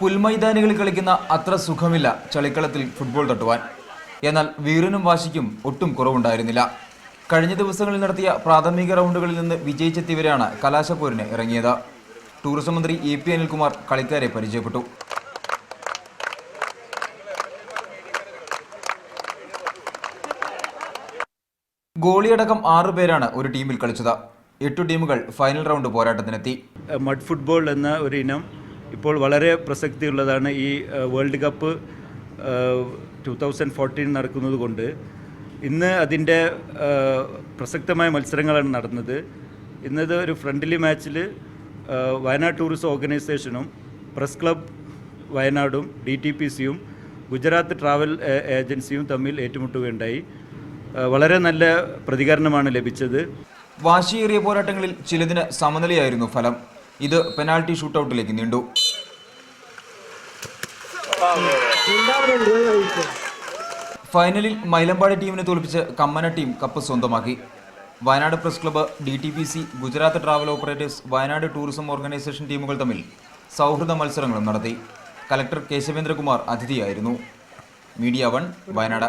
പുൽമൈതാനികളിൽ കളിക്കുന്ന അത്ര സുഖമില്ല ചളിക്കളത്തിൽ ഫുട്ബോൾ തട്ടുവാൻ. എന്നാൽ വീറിനും വാശിക്കും ഒട്ടും കുറവുണ്ടായിരുന്നില്ല. കഴിഞ്ഞ ദിവസങ്ങളിൽ നടത്തിയ പ്രാഥമിക റൗണ്ടുകളിൽ നിന്ന് വിജയിച്ചെത്തിയവരാണ് കലാശപ്പോരിന് ഇറങ്ങിയത്. ടൂറിസം മന്ത്രി എ പി അനിൽകുമാർ കളിക്കാരെ പരിചയപ്പെട്ടു. ഗോളിയടക്കം ആറു പേരാണ് ഒരു ടീമിൽ കളിച്ചത്. എട്ടു ടീമുകൾ ഫൈനൽ റൗണ്ട് പോരാട്ടത്തിനെത്തി. മഡ് ഫുട്ബോൾ എന്ന ഒരു ഇനം ഇപ്പോൾ വളരെ പ്രസക്തിയുള്ളതാണ് ഈ World Cup two thousand fourteen നടക്കുന്നത് കൊണ്ട്. ഇന്ന് അതിന്റെ പ്രസക്തമായ മത്സരങ്ങളാണ് നടന്നത്. ഇന്നത് ഒരു ഫ്രണ്ട്ലി മാച്ചിൽ വയനാട് ടൂറിസം ഓർഗനൈസേഷനും പ്രസ് ക്ലബ് വയനാടും ഡി ടി പി സിയും ഗുജറാത്ത് ട്രാവൽ ഏജൻസിയും തമ്മിൽ ഏറ്റുമുട്ടുകയുണ്ടായി. വളരെ നല്ല പ്രതികരണമാണ് ലഭിച്ചത്. വാശിയേറിയ പോരാട്ടങ്ങളിൽ ചിലതിന് സമനിലയായിരുന്നു ഫലം. ഇത് പെനാൽറ്റി ഷൂട്ടൗട്ടിലേക്ക് നീണ്ടു. ഫൈനലിൽ മൈലമ്പാടി ടീമിനെ തോൽപ്പിച്ച് കമ്മന ടീം കപ്പ് സ്വന്തമാക്കി. Wayanad press club D T P C Gujarat travel operators Wayanad tourism organisation ടീമുകൾ തമ്മിൽ സൗഹൃദ മത്സരങ്ങളും നടത്തി. Collector Keshavendrakumar അതിഥിയായിരുന്നു. Media one Wayanad.